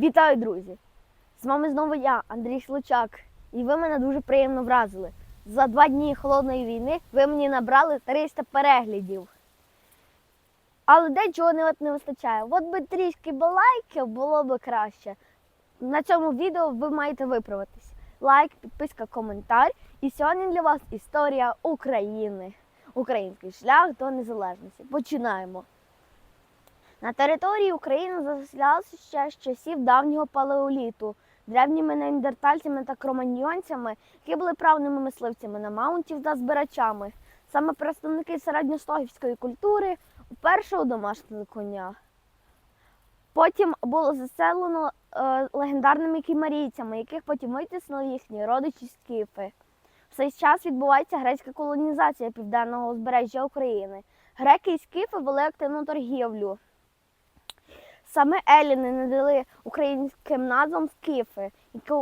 Вітаю, друзі! З вами знову я, Андрій Шлучак, і ви мене дуже приємно вразили. За два дні холодної війни ви мені набрали 300 переглядів. Але дечого не, не вистачає. От би трішки би лайків було б краще. На цьому відео ви маєте виправитись. Лайк, підписка, коментар. І сьогодні для вас історія України. Український шлях до незалежності. Починаємо. На території України заселялися ще з часів давнього палеоліту, древніми неандертальцями та кроманьйонцями, які були правними мисливцями на маунтів та збирачами. Саме представники середньостогівської культури вперше удомашнили коня. Потім було заселено е, легендарними кімарійцями, яких потім витіснили їхні родичі скіфи. В цей час відбувається грецька колонізація південного узбережжя України. Греки і скіфи вели активну торгівлю. Саме еліни надали українським назвам скіфи,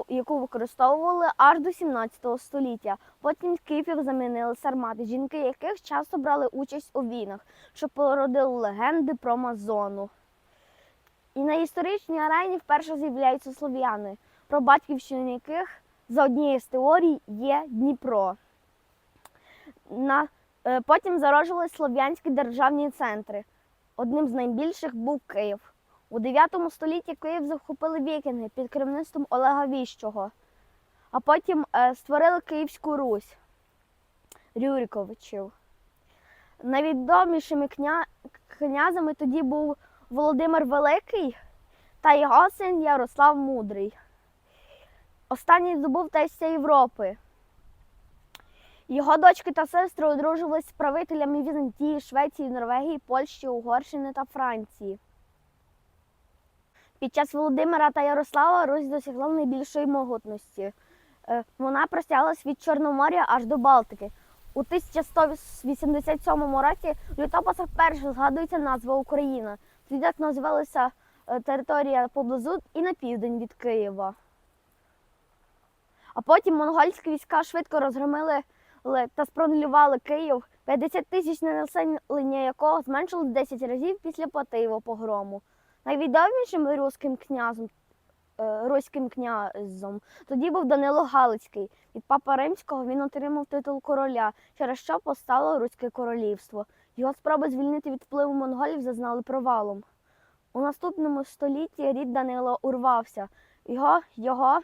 яку, використовували аж до 17 століття. Потім скіфів замінили сармати, жінки яких часто брали участь у війнах, що породили легенди про Мазону. І на історичній арені вперше з'являються слов'яни, про батьківщину яких за однією з теорій є Дніпро. На, е, потім зароджувалися слов'янські державні центри. Одним з найбільших був Київ. У 9 столітті Київ захопили вікінги під керівництвом Олега Віщого, а потім е, створили Київську Русь Рюриковичів. Найвідомішими кня... князями тоді був Володимир Великий та його син Ярослав Мудрий. Останній здобув тестя Європи. Його дочки та сестри одружувалися з правителями Візантії, Швеції, Норвегії, Польщі, Угорщини та Франції. Під час Володимира та Ярослава Русь досягла найбільшої могутності. Е, Вона простягалась від Чорноморя аж до Балтики. У 1187 році в літописах вперше згадується назва Україна. Тоді так називалася е, територія поблизу і на південь від Києва. А потім монгольські війська швидко розгромили та спронулювали Київ, 50 тисяч населення якого зменшили 10 разів після Потиєвого погрому. Найвідомішим руським князем, е, руським князем тоді був Данило Галицький. Від папа римського він отримав титул короля, через що постало Руське королівство. Його спроби звільнити від впливу монголів зазнали провалом. У наступному столітті рід Данила урвався. Його, його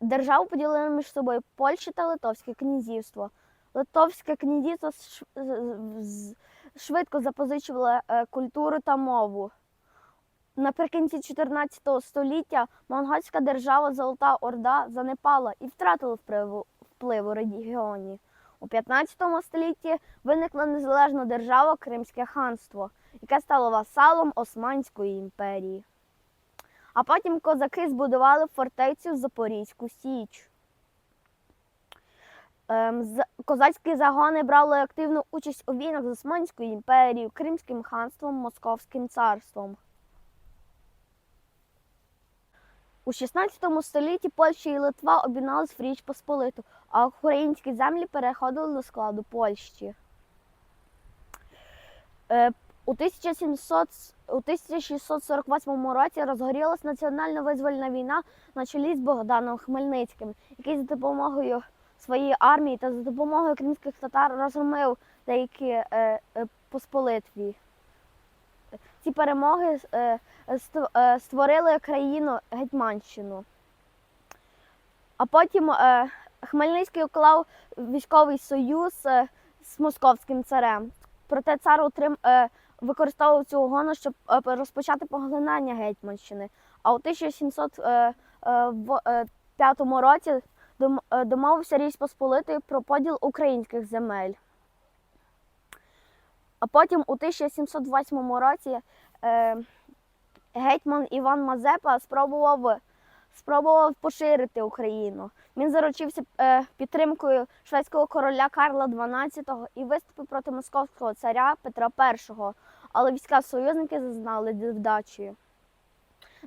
державу поділили між собою Польща та Литовське князівство. Литовське князівство швидко запозичувало е, культуру та мову. Наприкінці 14 століття монгольська держава Золота Орда занепала і втратила вплив у регіоні. У 15 столітті виникла незалежна держава Кримське ханство, яке стало васалом Османської імперії. А потім козаки збудували фортецю Запорізьку Січ. Ем, Козацькі загони брали активну участь у війнах з Османською імперією, Кримським ханством, Московським царством. У 16 столітті Польща і Литва об'єднались в Річ Посполиту, а українські землі переходили до складу Польщі. Е, У 1700, у 1648 році розгорілась національно визвольна війна на чолі з Богданом Хмельницьким, який за допомогою своєї армії та за допомогою кримських татар розгромив деякі е, е, посполитві. Ці перемоги е, е, створили країну Гетьманщину. А потім е, Хмельницький уклав військовий союз з московським царем. Проте цар утрим, використовував цю угону, щоб розпочати поглинання Гетьманщини. А у 1705 році домовився Річ Посполитий про поділ українських земель. А потім у 1708 році е, гетьман Іван Мазепа спробував, спробував поширити Україну. Він заручився е, підтримкою шведського короля Карла XII і виступив проти московського царя Петра І, але війська союзники зазнали невдачі.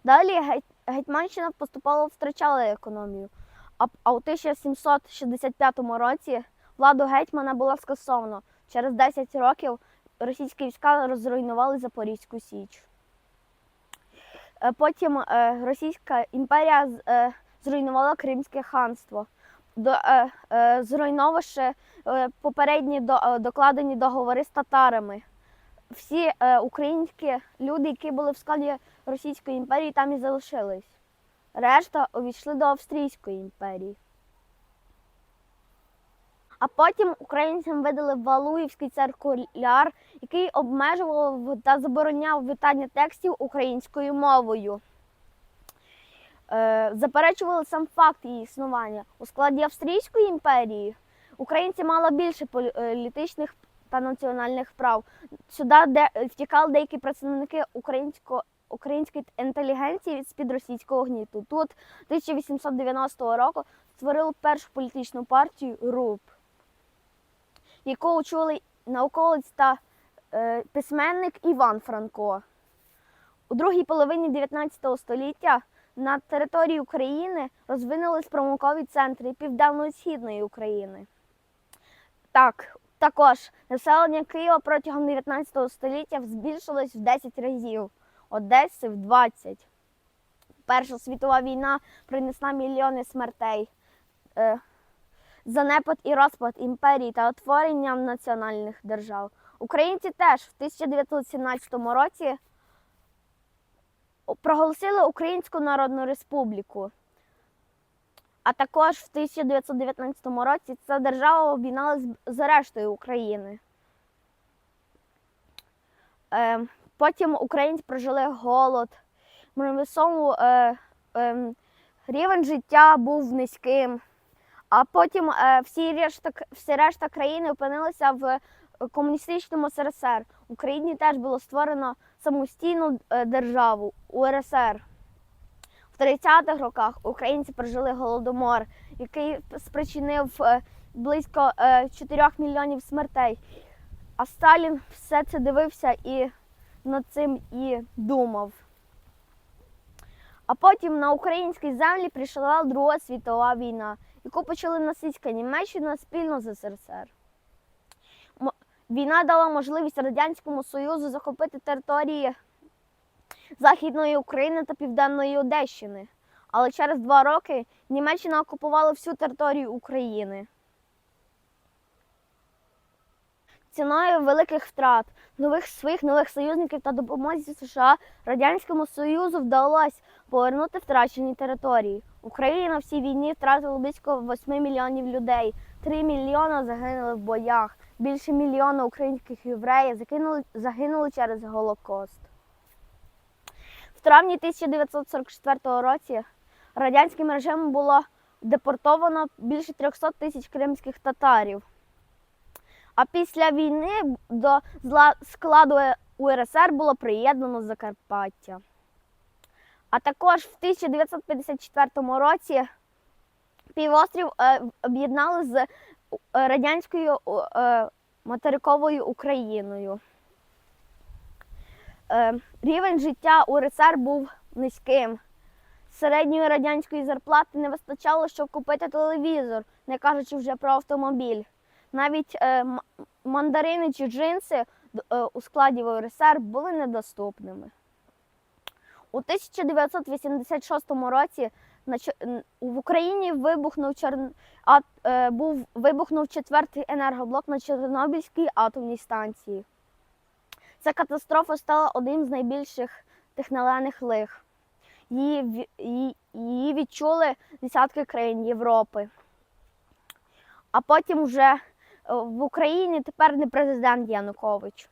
Далі Гетьманщина поступово втрачала економію. А, а у 1765 році владу гетьмана було скасовано. Через 10 років російські війська розруйнували Запорізьку Січ. Е, Потім е, Російська імперія е, зруйнувала Кримське ханство, е, попередні докладені договори з татарами. Всі українські люди, які були в складі Російської імперії, там і залишились. Решта увійшли до Австрійської імперії. А потім українцям видали Валуївський циркуляр, який обмежував та забороняв витання текстів українською мовою. Е, заперечували сам факт її існування. У складі Австрійської імперії українці мали більше політичних та національних прав. Сюди втікали деякі представники українського. Української інтелігенції з-під російського гніту. Тут 1890 року створили першу політичну партію РУП, яку очолив науковець та е, письменник Іван Франко. У другій половині 19 століття на території України розвинулись промокові центри Південно-Східної України. Так, також населення Києва протягом 19 століття збільшилось в 10 разів, Одеси в 20. Перша світова війна принесла мільйони смертей. Занепад і розпад імперії та утворення національних держав. Українці теж в 1917 році проголосили Українську Народну Республіку. А також в 1919 році ця держава об'єдналася з- рештою України. Е, потім українці прожили голод. Е, е, рівень життя був низьким. А потім е, всі решта, всі решта країни опинилися в комуністичному СРСР. В Україні теж було створено самостійну е, державу УРСР. В 30-х роках українці прожили голодомор, який спричинив е, близько е, 4 мільйонів смертей. А Сталін все це дивився і над цим і думав. А потім на українській землі прийшла Друга світова війна, яку почали нацистська Німеччина спільно з СРСР. Війна дала можливість Радянському Союзу захопити території Західної України та Південної Одещини. Але через два роки Німеччина окупувала всю територію України. Ціною великих втрат, нових своїх нових союзників та допомозі США Радянському Союзу вдалося повернути втрачені території. Україна в цій війні втратила близько 8 мільйонів людей, 3 мільйони загинули в боях, більше мільйона українських євреїв загинули, загинули через Голокост. В травні 1944 році радянським режимом було депортовано більше 300 тисяч кримських татарів. А після війни до складу УРСР було приєднано Закарпаття. А також в 1954 році півострів е, об'єднали з е, радянською е, материковою Україною. Рівень життя УРСР був низьким. Середньої радянської зарплати не вистачало, щоб купити телевізор, не кажучи вже про автомобіль. Навіть мандарини чи джинси у складі УРСР були недоступними. У 1986 році в Україні вибухнув Чорн... а, е, був вибухнув четвертий енергоблок на Чорнобильській атомній станції. Ця катастрофа стала одним з найбільших техногенних лих. Її, її, її відчули десятки країн Європи. А потім вже е, в Україні тепер не президент Янукович.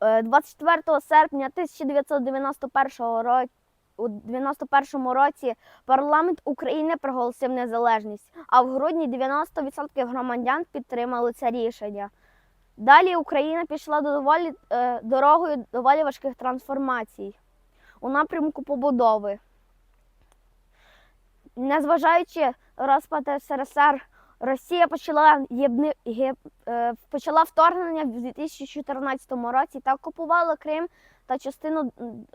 Е, 24 серпня 1991 року. У 91 році парламент України проголосив незалежність, а в грудні 90% громадян підтримали це рішення. Далі Україна пішла доволі, е, дорогою доволі важких трансформацій у напрямку побудови. Незважаючи розпад СРСР, Росія почала, єбни, єб, е, почала вторгнення в 2014 році та окупувала Крим та частину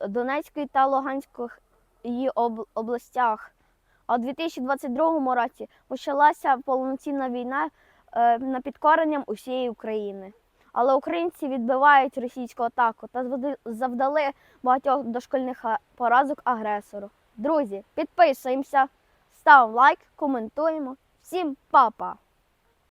Донецької та Луганської об, областях. А у 2022 році почалася повноцінна війна е, над підкоренням усієї України. Але українці відбивають російську атаку та завдали багатьох дошкільних поразок агресору. Друзі, підписуємося, ставимо лайк, коментуємо. Всім па-па!